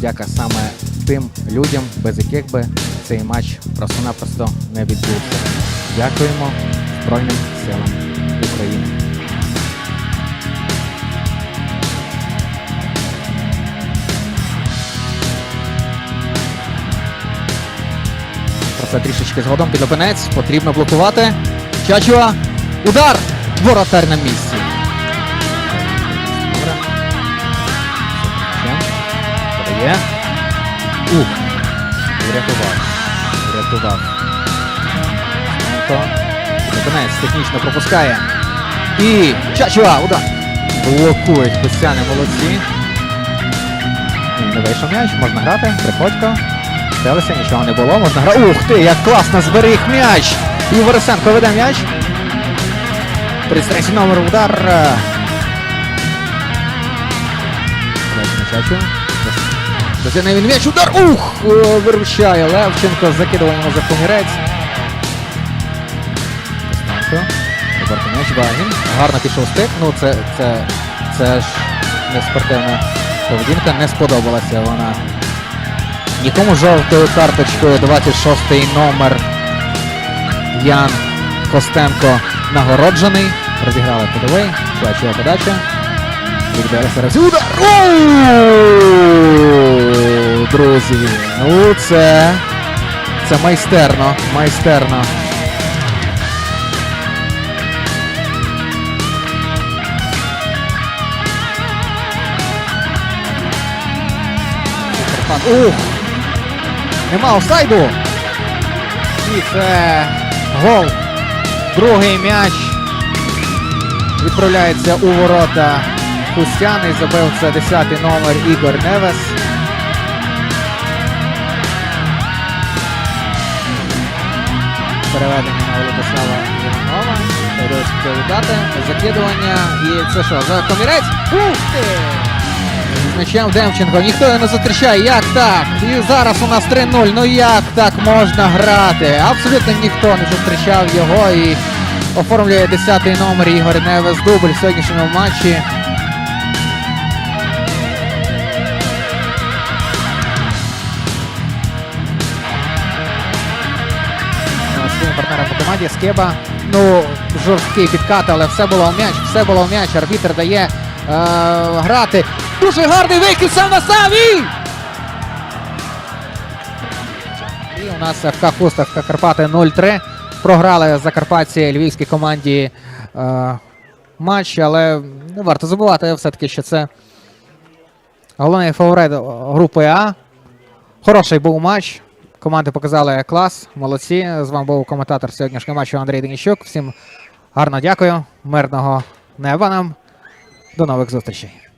подяка саме тим людям, без яких би цей матч просто-напросто не відбувся. Дякуємо Збройним силам України. Про це трішечки згодом під опинець. Потрібно блокувати. Чачуа. Удар! Воротар на місці. Подає. Ух. Врятував. Врятував. Під технічно пропускає. І Чачуа. Удар. Блокують хустяни молодці. Не вийшов м'яч, можна грати. Приходько. Стелися, нічого не було, можна грати. Ух ти, як класно зберіг м'яч! І Борисенко веде м'яч. 33 номер удар. Чачу. Досягне він м'яч, удар! Ух! О, Виручає Левченко, закидував йому за м'яч, Вагін. Гарно пішов стик. Ну, це, це, це ж не спортивна поведінка, не сподобалася вона. Нікому жовтою карточкою 26-й номер Ян Костенко нагороджений. Розіграли подовий. Чачова подача. Удар! Оу! Друзі, ну це. Це майстерно. Майстерно. Ух! Нема офсайду. І це гол. Другий м'яч. Відправляється у ворота Хустяни. Забив це 10-й номер Ігор Невес. Переведення на Володислава Іванова. Доводиться віддати. Закидування. І це що? За комірець? Ух ти! З Демченко. Ніхто його не зустрічає. Як так? І зараз у нас 3-0. Ну як так можна грати? Абсолютно ніхто не зустрічав його і оформлює 10-й номер Ігор Невес дубль в сьогоднішньому матчі. Партнером по команді Скеба. Ну, жорсткий підкат, але все було в м'яч, все було в м'яч. Арбітр дає е, грати. Дуже гарний викид сам на сам і... У нас ФК Хуста, ФК Карпати 0-3. Програли Закарпатці львівській команді е, матч, але не варто забувати все-таки, що це головний фаворит групи А. Хороший був матч. Команди показали клас, молодці. З вами був коментатор сьогоднішнього матчу Андрій Денищук. Всім гарно дякую, мирного неба нам. До нових зустрічей.